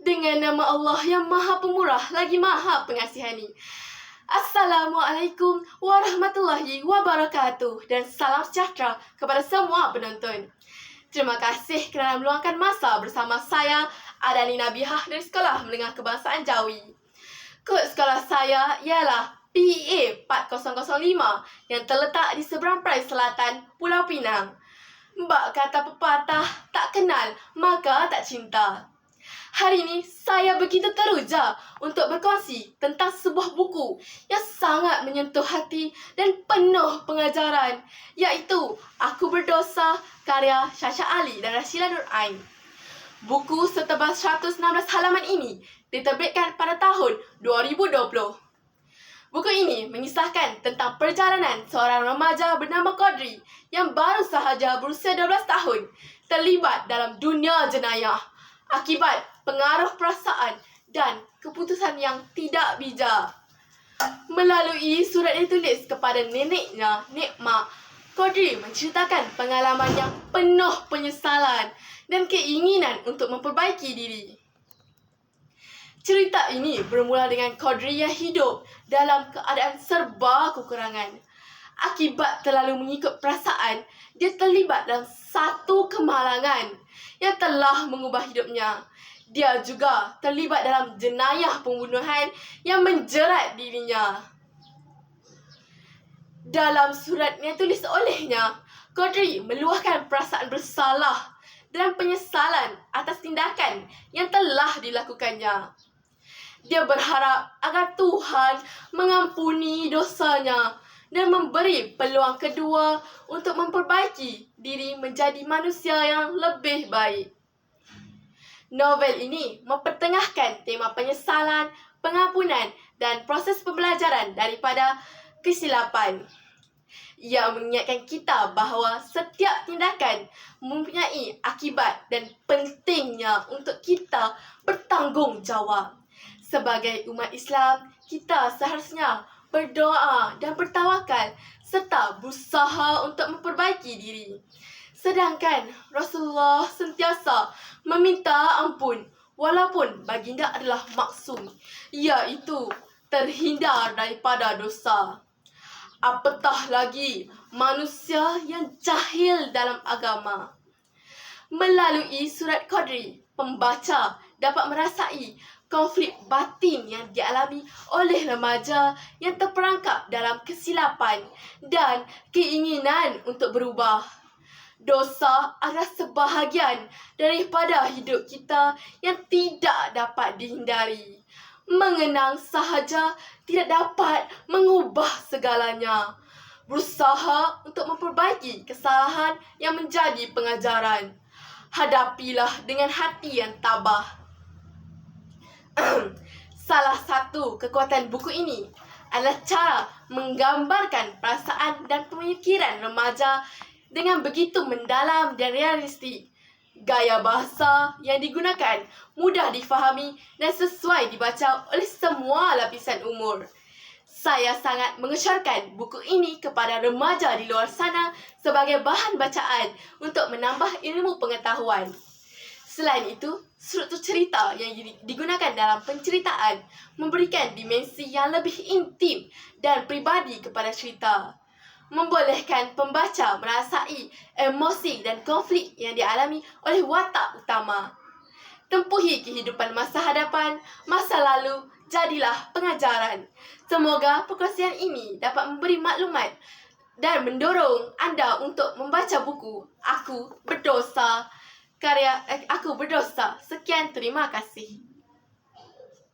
Dengan nama Allah yang maha pemurah lagi maha pengasihani. Assalamualaikum warahmatullahi wabarakatuh dan salam sejahtera kepada semua penonton. Terima kasih kerana meluangkan masa bersama saya Adani Nabihah dari Sekolah Menengah Kebangsaan Jawi. Kod sekolah saya ialah PA 4005 yang terletak di seberang perai selatan Pulau Pinang. Mbak kata pepatah, tak kenal maka tak cinta. Hari ini saya begitu teruja untuk berkongsi tentang sebuah buku yang sangat menyentuh hati dan penuh pengajaran iaitu Aku Berdosa karya Syasha Ali dan Rashida Nur Ain. Buku setebal 116 halaman ini diterbitkan pada tahun 2020. Buku ini mengisahkan tentang perjalanan seorang remaja bernama Kodri yang baru sahaja berusia 12 tahun terlibat dalam dunia jenayah akibat pengaruh perasaan dan keputusan yang tidak bijak. Melalui surat ditulis kepada neneknya, Nek Mak, Kodri menceritakan pengalaman yang penuh penyesalan dan keinginan untuk memperbaiki diri. Cerita ini bermula dengan Kodri yang hidup dalam keadaan serba kekurangan. Akibat terlalu mengikut perasaan, dia terlibat dalam satu kemalangan yang telah mengubah hidupnya. Dia juga terlibat dalam jenayah pembunuhan yang menjerat dirinya. Dalam surat yang tulis olehnya, Kodri meluahkan perasaan bersalah dan penyesalan atas tindakan yang telah dilakukannya. Dia berharap agar Tuhan mengampuni dosanya dan memberi peluang kedua untuk memperbaiki diri menjadi manusia yang lebih baik. Novel ini mempertengahkan tema penyesalan, pengampunan dan proses pembelajaran daripada kesilapan. Ia mengingatkan kita bahawa setiap tindakan mempunyai akibat dan pentingnya untuk kita bertanggungjawab. Sebagai umat Islam, kita seharusnya berdoa dan bertawakal serta berusaha untuk memperbaiki diri. Sedangkan Rasulullah sentiasa meminta ampun walaupun baginda adalah maksum, iaitu terhindar daripada dosa. Apatah lagi manusia yang jahil dalam agama. Melalui surat Qadri, pembaca dapat merasai konflik batin yang dialami oleh remaja yang terperangkap dalam kesilapan dan keinginan untuk berubah. Dosa adalah sebahagian daripada hidup kita yang tidak dapat dihindari. Mengenang sahaja tidak dapat mengubah segalanya. Berusaha untuk memperbaiki kesalahan yang menjadi pengajaran. Hadapilah dengan hati yang tabah. Salah satu kekuatan buku ini adalah cara menggambarkan perasaan dan pemikiran remaja dengan begitu mendalam dan realistik. Gaya bahasa yang digunakan mudah difahami dan sesuai dibaca oleh semua lapisan umur. Saya sangat mengesyorkan buku ini kepada remaja di luar sana sebagai bahan bacaan untuk menambah ilmu pengetahuan. Selain itu, struktur cerita yang digunakan dalam penceritaan memberikan dimensi yang lebih intim dan pribadi kepada cerita. Membolehkan pembaca merasai emosi dan konflik yang dialami oleh watak utama. Tempuhi kehidupan masa hadapan, masa lalu, jadilah pengajaran. Semoga perkongsian ini dapat memberi maklumat dan mendorong anda untuk membaca buku Aku Berdosa karya eh, aku berdosa. Sekian terima kasih.